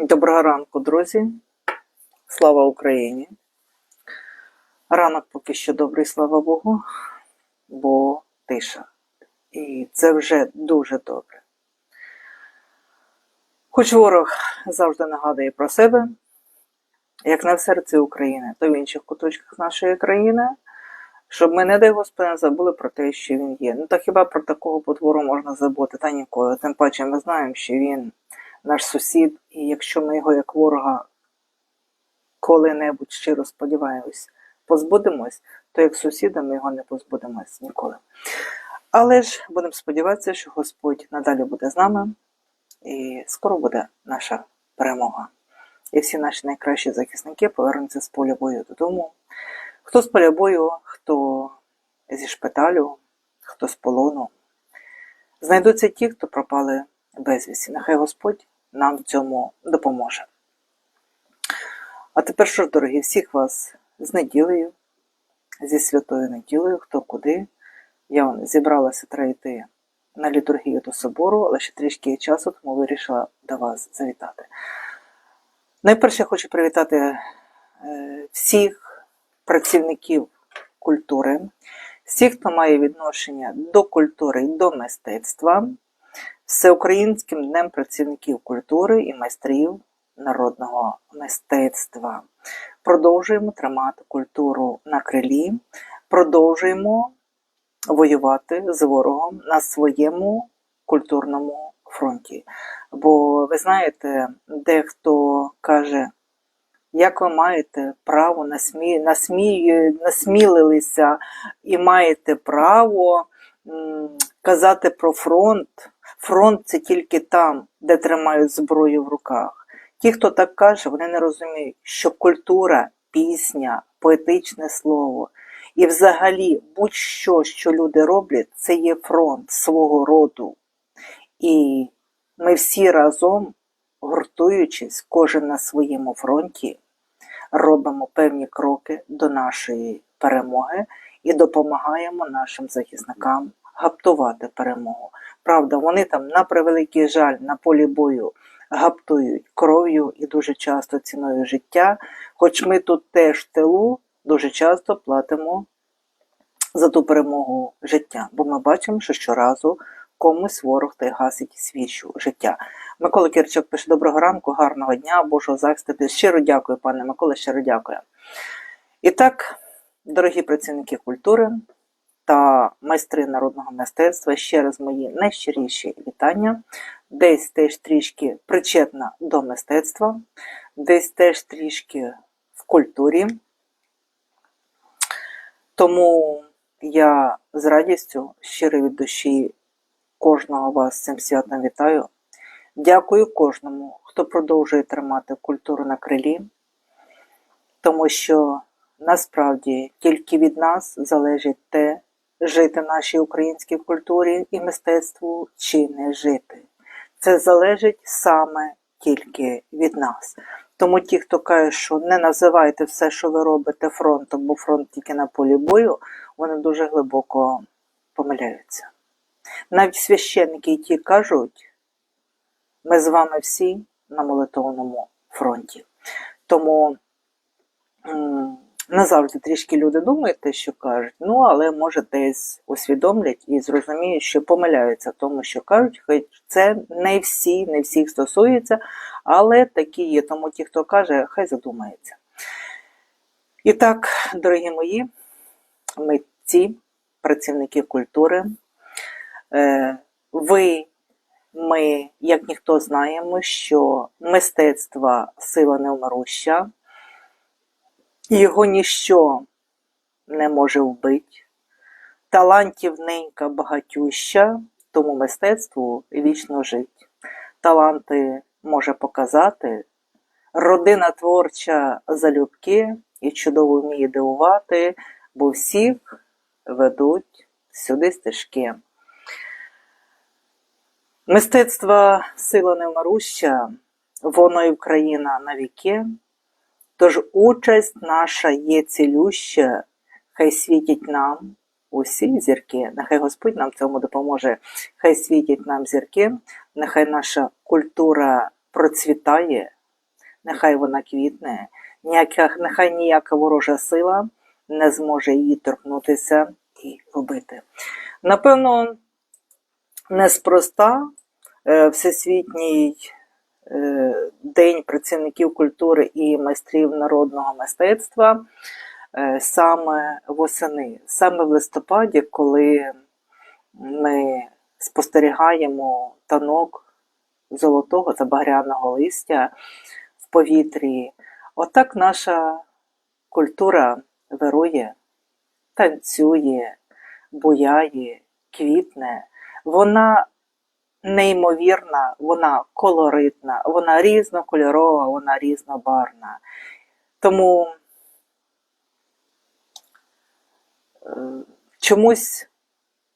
Доброго ранку, друзі. Слава Україні. Ранок поки що добрий, слава Богу, бо тиша. І це вже дуже добре. Хоч ворог завжди нагадує про себе, як не в серці України, то в інших куточках нашої країни, щоб ми, не дай Господи, не забули про те, що він є. Ну та хіба про такого потвору можна забути? Та ніколи. Тим паче ми знаємо, що він наш сусід, і якщо ми його як ворога коли-небудь щиро сподіваємось, позбудемось, то як сусіда ми його не позбудемось ніколи. Але ж будемо сподіватися, що Господь надалі буде з нами, і скоро буде наша перемога. І всі наші найкращі захисники повернуться з поля бою додому. Хто з поля бою, хто зі шпиталю, хто з полону. Знайдуться ті, хто пропали безвісті. Нехай Господь нам в цьому допоможе. А тепер що ж, дорогі, всіх вас з неділею, зі святою неділею, хто куди. Я вон, зібралася треба на літургію до собору, але ще трішки часу, тому вирішила до вас завітати. Найперше я хочу привітати е, всіх працівників культури, всіх, хто має відношення до культури і до мистецтва, Всеукраїнським днем працівників культури і майстрів народного мистецтва. Продовжуємо тримати культуру на крилі, продовжуємо воювати з ворогом на своєму культурному фронті. Бо ви знаєте, дехто каже, як ви маєте право насмі... Насмі... насмілилися і маєте право казати про фронт. Фронт це тільки там, де тримають зброю в руках. Ті, хто так каже, вони не розуміють, що культура, пісня, поетичне слово і взагалі будь-що, що люди роблять, це є фронт свого роду. І ми всі разом, гуртуючись, кожен на своєму фронті, робимо певні кроки до нашої перемоги і допомагаємо нашим захисникам гаптувати перемогу. Правда, вони там, на превеликий жаль, на полі бою гаптують кров'ю і дуже часто ціною життя. Хоч ми тут теж в тилу дуже часто платимо за ту перемогу життя, бо ми бачимо, що щоразу комусь ворог та й гасить свічу життя. Микола Кірчук пише доброго ранку, гарного дня, Божого захисту. Щиро дякую, пане Микола, щиро дякую. І так, дорогі працівники культури та майстри народного мистецтва, ще раз мої найщиріші вітання. Десь теж трішки причетна до мистецтва, десь теж трішки в культурі. Тому я з радістю щиро від душі кожного вас цим святом вітаю. Дякую кожному, хто продовжує тримати культуру на крилі, тому що насправді тільки від нас залежить те, жити нашій українській культурі і мистецтву чи не жити. Це залежить саме тільки від нас. Тому ті, хто каже, що не називайте все, що ви робите фронтом, бо фронт тільки на полі бою, вони дуже глибоко помиляються. Навіть священники ті кажуть, ми з вами всі на молитовному фронті. Тому не завжди трішки люди думають те, що кажуть, ну але може десь усвідомлять і зрозуміють, що помиляються в тому, що кажуть, хоч це не всі, не всіх стосується, але такі є. Тому ті, хто каже, хай задумається. І так, дорогі мої, митці, працівники культури, е, ви, ми, як ніхто знаємо, що мистецтво сила невмируща, його ніщо не може вбити. Талантів ненька багатюща, тому мистецтву вічно жить. Таланти може показати, родина творча залюбки і чудово вміє дивувати, бо всіх ведуть сюди стежки. Мистецтво сила невмируща, воно і Україна на віки. Тож участь наша є цілюща, хай світять нам усі зірки. Нехай Господь нам цьому допоможе. Хай світять нам зірки, нехай наша культура процвітає, нехай вона квітне, ніяка, нехай ніяка ворожа сила не зможе її торкнутися і вбити. Напевно, неспроста е, Всесвітній е, День працівників культури і майстрів народного мистецтва е, саме восени, саме в листопаді, коли ми спостерігаємо танок золотого та багряного листя в повітрі. Отак наша культура вирує, танцює, буяє, квітне. Вона неймовірна, вона колоритна, вона різнокольорова, вона різнобарна. Тому е, чомусь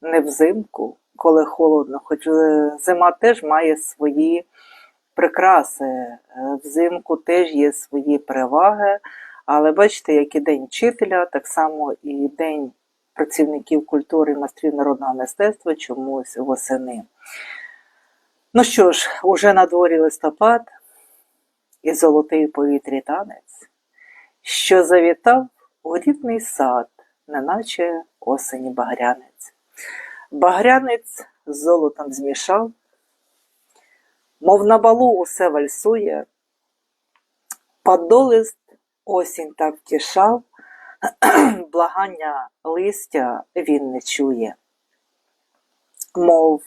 не взимку, коли холодно, хоч е, зима теж має свої прикраси, е, взимку теж є свої переваги, але бачите, як і День вчителя, так само і День працівників культури і майстрів народного мистецтва чомусь восени. Ну що ж, уже на дворі листопад і золотий повітрі танець, що завітав у рідний сад, неначе осені багрянець. Багрянець з золотом змішав, мов на балу усе вальсує, падолист осінь так втішав, благання листя він не чує, мов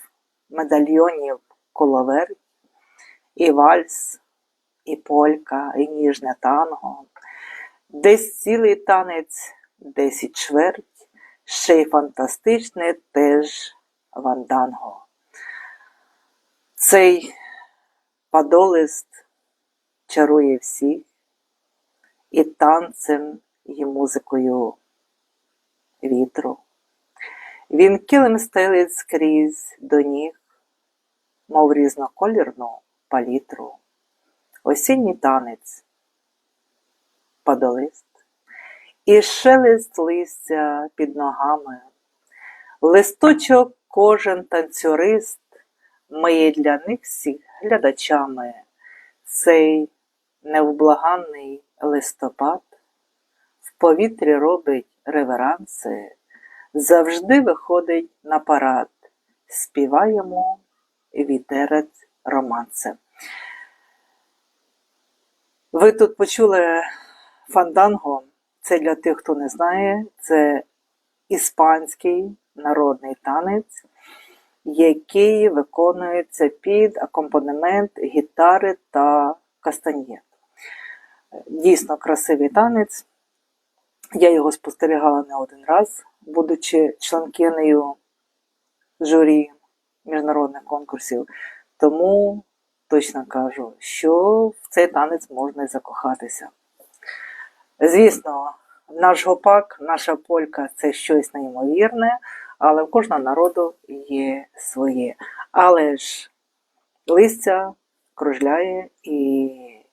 медальйонів коловерть, і вальс, і полька, і ніжне танго, десь цілий танець, десь і чверть, ще й фантастичне теж ванданго. Цей падолист чарує всіх і танцем, і музикою вітру. Він килим стелить скрізь до ніг, мов різноколірну палітру. Осінній танець, падолист, і шелест листя під ногами, листочок кожен танцюрист миє для них всіх глядачами. Цей невблаганний листопад в повітрі робить реверанси, завжди виходить на парад, співаємо вітерець романси. Ви тут почули фанданго. Це для тих, хто не знає, це іспанський народний танець, який виконується під акомпанемент гітари та кастаньєт. Дійсно красивий танець. Я його спостерігала не один раз, будучи членкинею журі міжнародних конкурсів. Тому точно кажу, що в цей танець можна і закохатися. Звісно, наш гопак, наша полька це щось неймовірне, але в кожного народу є своє. Але ж листя кружляє і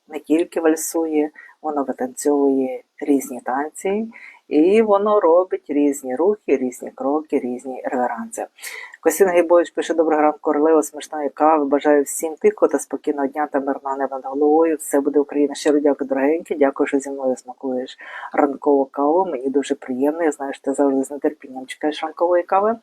не тільки вальсує, воно витанцьовує різні танці, і воно робить різні рухи, різні кроки, різні реверанси. Костянтин Гейбович пише доброго ранку, королева смачної кави. Бажаю всім тихо та спокійного дня та мирного неба над головою. Все буде Україна. Щиро дякую, дорогенькі. Дякую, що зі мною смакуєш ранкову каву. Мені дуже приємно. Я знаю, що ти завжди з нетерпінням чекаєш ранкової кави.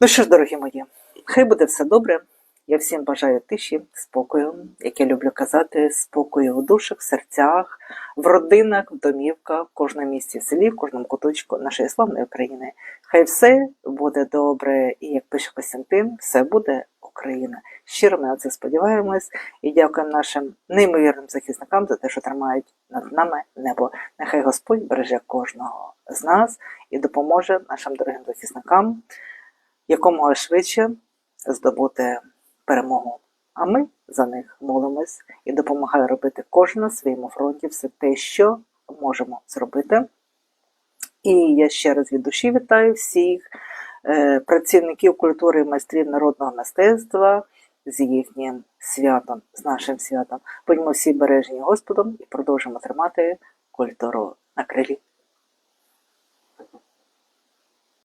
Ну що ж, дорогі мої, хай буде все добре. Я всім бажаю тиші, спокою, як я люблю казати, спокою у душах, серцях, в родинах, в домівках, в кожному місті, в селі, в кожному куточку нашої славної України. Хай все буде добре, і як пише Костянтин, все буде Україна. Щиро ми на це сподіваємось і дякуємо нашим неймовірним захисникам за те, що тримають над нами небо. Нехай Господь береже кожного з нас і допоможе нашим дорогим захисникам якомога швидше здобути перемогу. А ми за них молимось і допомагаю робити кожен на своєму фронті все те, що можемо зробити. І я ще раз від душі вітаю всіх е, працівників культури і майстрів народного мистецтва з їхнім святом, з нашим святом. Будьмо всі бережні Господом і продовжимо тримати культуру на крилі.